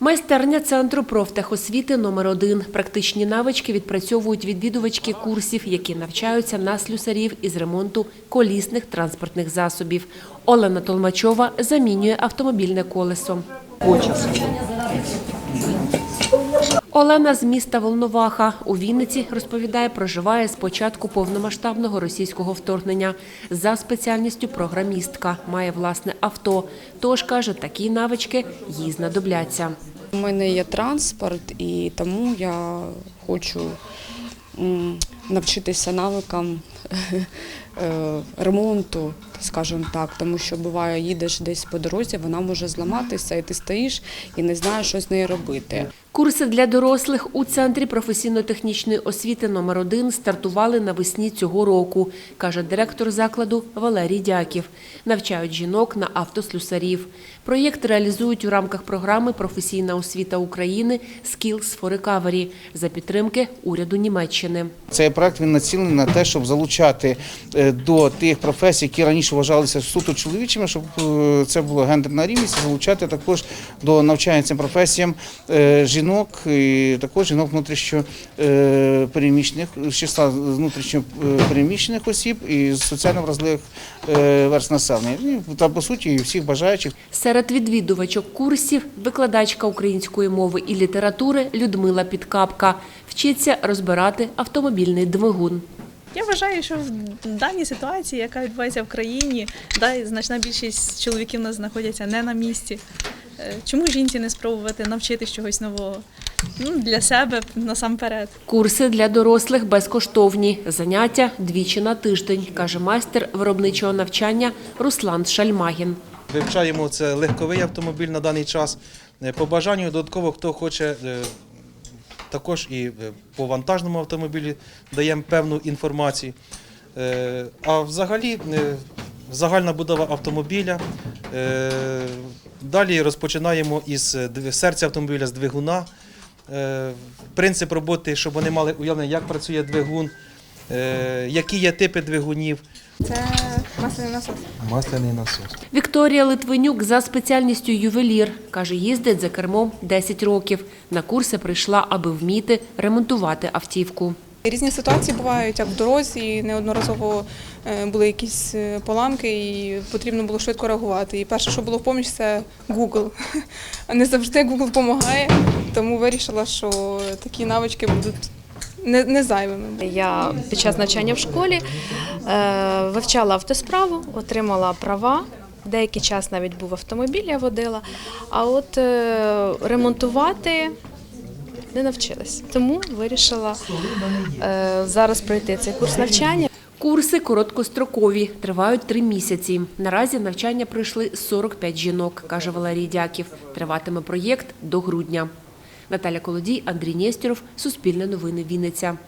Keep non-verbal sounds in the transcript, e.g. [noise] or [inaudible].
Майстерня центру профтехосвіти номер 1 Практичні навички відпрацьовують відвідувачки курсів, які навчаються на слюсарів із ремонту колісних транспортних засобів. Олена Толмачова замінює автомобільне колесо. Олена з міста Волноваха у Вінниці розповідає, проживає з початку повномасштабного російського вторгнення. За спеціальністю програмістка має власне авто. Тож каже, такі навички їй знадобляться. У мене є транспорт, і тому я хочу навчитися навикам [laughs] е, ремонту, скажімо так, тому що буває, їдеш десь по дорозі, вона може зламатися, і ти стоїш і не знаєш, що з нею робити. Курси для дорослих у центрі професійно-технічної освіти номер 1 стартували навесні цього року, каже директор закладу Валерій Дяків. Навчають жінок на автослюсарів. Проєкт реалізують у рамках програми Професійна освіта України Skills for Recovery за підтримки уряду Німеччини. Цей проект він націлений на те, щоб залучати е, до тих професій, які раніше вважалися суто чоловічими, щоб е, це була гендерна рівність, залучати також до навчання цим професіям е, жінок і також жінок внутрішньо е, переміщених з числа внутрішньо е, переміщених осіб і соціально вразливих е, верст населення. І, Та по суті і всіх бажаючих. Серед відвідувачок курсів викладачка української мови і літератури Людмила Підкапка вчиться розбирати автомобільний двигун. Я вважаю, що в даній ситуації, яка відбувається в країні, да, значна більшість чоловіків у нас знаходяться не на місці. Е, Чому жінці не спробувати навчитись чогось нового? Ну, для себе насамперед. Курси для дорослих безкоштовні. Заняття двічі на тиждень, каже майстер виробничого навчання Руслан Шальмагін. Вивчаємо це легковий автомобіль на даний час. Е, По бажанню додатково, хто хоче, е, також і по вантажному автомобілі даємо певну інформацію. А взагалі загальна будова автомобіля. Е, Далі розпочинаємо із серця автомобіля, з двигуна. Е, Принцип роботи, щоб вони мали уявлення, як працює двигун, е, які є типи двигунів. Це масляний насос. Масляний насос. Вікторія Литвинюк за спеціальністю ювелір. Каже, їздить за кермом 10 років. На курси прийшла, аби вміти ремонтувати автівку. Різні ситуації бувають, як в дорозі, неодноразово е, були якісь е, поламки і потрібно було швидко реагувати. І перше, що було в поміч, це Google. [laughs] Не завжди Google допомагає, тому вирішила, що такі навички будуть не, не зайвими. Я під час навчання в школі е, вивчала автосправу, отримала права. Деякий час навіть був автомобіль, я водила. А от е, ремонтувати не навчилась. Тому вирішила е, зараз пройти цей курс навчання. Курси короткострокові, тривають три місяці. Наразі навчання пройшли 45 жінок, каже Валерій Дяків. Триватиме проєкт до грудня. Наталя Колодій, Андрій Нєстєров, Суспільне новини Вінниця.